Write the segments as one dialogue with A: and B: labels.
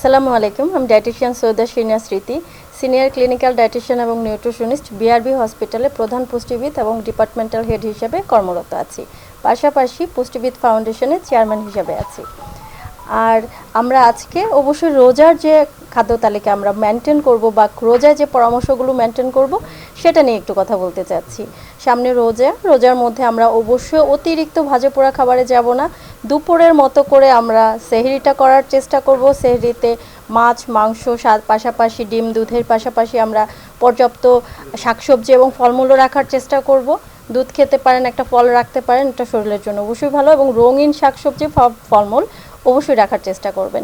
A: আসসালামু আলাইকুম। আমি dietitian Syeda Shinia Smriti, senior clinical dietitian এবং নিউট্রিশনিস্ট বিআরবি হসপিটালে প্রধান পুষ্টিবিদ এবং ডিপার্টমেন্টাল হেড হিসেবে কর্মরত আছি। পাশাপাশি পুষ্টিবিদ ফাউন্ডেশনের চেয়ারম্যান হিসেবে আছি। আর আমরা আজকে অবশ্যই রোজার যে খাদ্য তালিকা আমরা মেনটেন করব বা রোজায় যে পরামর্শগুলো মেনটেন করব, সেটা নিয়ে একটু কথা বলতে চাচ্ছি। সামনে রোজা, রোজার মধ্যে আমরা অবশ্যই অতিরিক্ত ভাজা পোড়া খাবারে যাব না। দুপুরের মতো করে আমরা সেহরিটা করার চেষ্টা করব। সেহরিতে মাছ, মাংস পাশাপাশি ডিম, দুধের পাশাপাশি আমরা পর্যাপ্ত শাকসবজি এবং ফলমূলও রাখার চেষ্টা করব। দুধ খেতে পারেন, একটা ফল রাখতে পারেন, এটা শরীরের জন্য অবশ্যই ভালো এবং রঙিন শাকসবজি ফলমূল অবশ্যই রাখার চেষ্টা করবেন।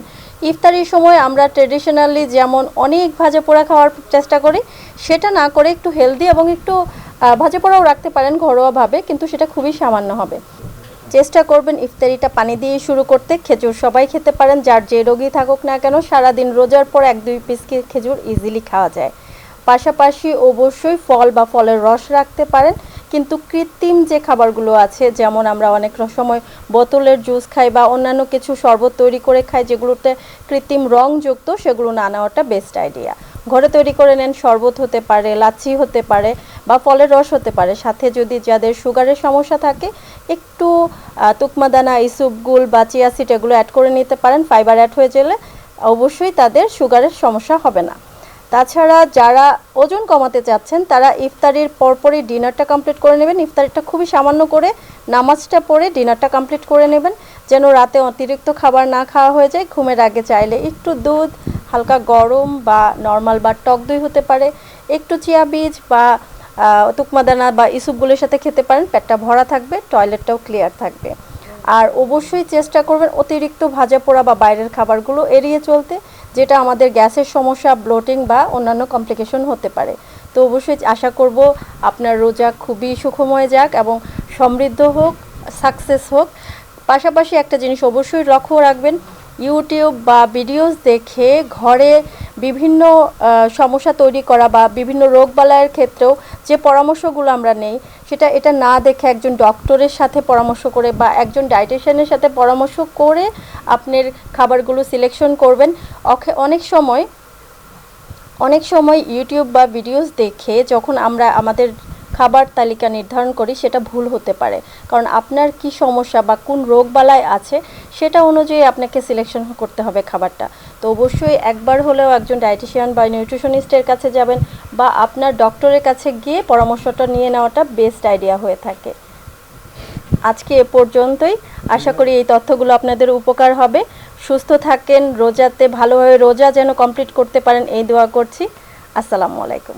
A: ইফতারির সময় আমরা ট্রেডিশনালি যেমন অনেক ভাজা পোড়া খাওয়ার চেষ্টা করি, সেটা না করে একটু হেলদি এবং একটু ভাজা পোড়াও রাখতে পারেন ঘরোয়াভাবে, কিন্তু সেটা খুবই সামান্য হবে। চেষ্টা করবেন ইফতারিটা পানি দিয়ে শুরু করতে। খেজুর সবাই খেতে পারেন, যার যে রোগী থাকুক না কেন, সারাদিন রোজার পর এক দুই পিস খেজুর ইজিলি খাওয়া যায়। পাশাপাশি অবশ্যই ফল বা ফলের রস রাখতে পারেন। কিন্তু কৃত্রিম যে খাবারগুলো আছে, যেমন আমরা অনেক সময় বোতলের জুস খাই বা অন্যান্য কিছু শরবত তৈরি করে খাই যেগুলোতে কৃত্রিম রং যুক্ত, সেগুলো না নেওয়াটা বেস্ট আইডিয়া ঘরে তৈরি করে নেন, শরবত হতে পারে, লাচ্ছি হতে পারে বা ফলের রস হতে পারে। সাথে যদি যাদের সুগারের সমস্যা থাকে, একটু তুকমাদানা ইসুপগুল বা চিয়াসিট এগুলো অ্যাড করে নিতে পারেন। ফাইবার অ্যাড হয়ে গেলে অবশ্যই তাদের সুগারের সমস্যা হবে না। তাছাড়া যারা ওজন কমাতে চাচ্ছেন, তারা ইফতারির পরপরই ডিনারটা কমপ্লিট করে নেবেন। ইফতারিটা খুবই সামান্য করে নামাজটা পড়ে ডিনারটা কমপ্লিট করে নেবেন, যেন রাতে অতিরিক্ত খাবার না খাওয়া হয়ে যায়। ঘুমের আগে চাইলে একটু দুধ, হালকা গরম বা নর্মাল বা টক দই হতে পারে, একটু চিয়া বীজ বা তুকমাদানা বা ইসুপগুলোর সাথে খেতে পারেন। পেটটা ভরা থাকবে টয়লেটটাও ক্লিয়ার থাকবে। আর অবশ্যই চেষ্টা করবেন অতিরিক্ত ভাজা পোড়া বা বাইরের খাবারগুলো এড়িয়ে চলতে। যেটা আমাদের গ্যাসের সমস্যা, ব্লোটিং বা অন্যান্য কমপ্লিকেশন হতে পারে। তো অবশ্যই আশা করব আপনার রোজা খুবই সুখময় যাক এবং সমৃদ্ধ হোক সাকসেস হোক। পাশাপাশি একটা জিনিস অবশ্যই লক্ষ্য রাখবেন ইউটিউব বা ভিডিওস দেখে ঘরে বিভিন্ন সমস্যা তৈরি করা বা বিভিন্ন রোগবালাইয়ের ক্ষেত্রেও যে পরামর্শগুলো আমরা নেই, সেটা এটা না দেখে একজন ডক্টরের সাথে পরামর্শ করে বা একজন ডায়েটিশিয়ানের সাথে পরামর্শ করে আপনার খাবারগুলো সিলেকশন করবেন। অনেক সময় অনেক সময় ইউটিউব বা ভিডিওস দেখে যখন আমরা আমাদের খাবার তালিকা নির্ধারণ করি, সেটা ভুল হতে পারে। কারণ আপনার কি সমস্যা বা কোন রোগবালায় আছে, সেটা অনুযায়ী আপনাকে সিলেকশন করতে হবে খাবারটা। তো অবশ্যই একবার হলেও একজন ডায়েটিশিয়ান বা নিউট্রিশনিস্টের কাছে যাবেন বা আপনার ডক্টরের কাছে গিয়ে পরামর্শটা নিয়ে নেওয়াটা বেস্ট আইডিয়া হয়ে থাকে। আজকে এ পর্যন্তই। আশা করি এই তথ্যগুলো আপনাদের উপকার হবে। সুস্থ থাকেন, রোজাতে ভালোভাবে রোজা যেন কমপ্লিট করতে পারেন, এই দোয়া করছি। আসসালামু আলাইকুম।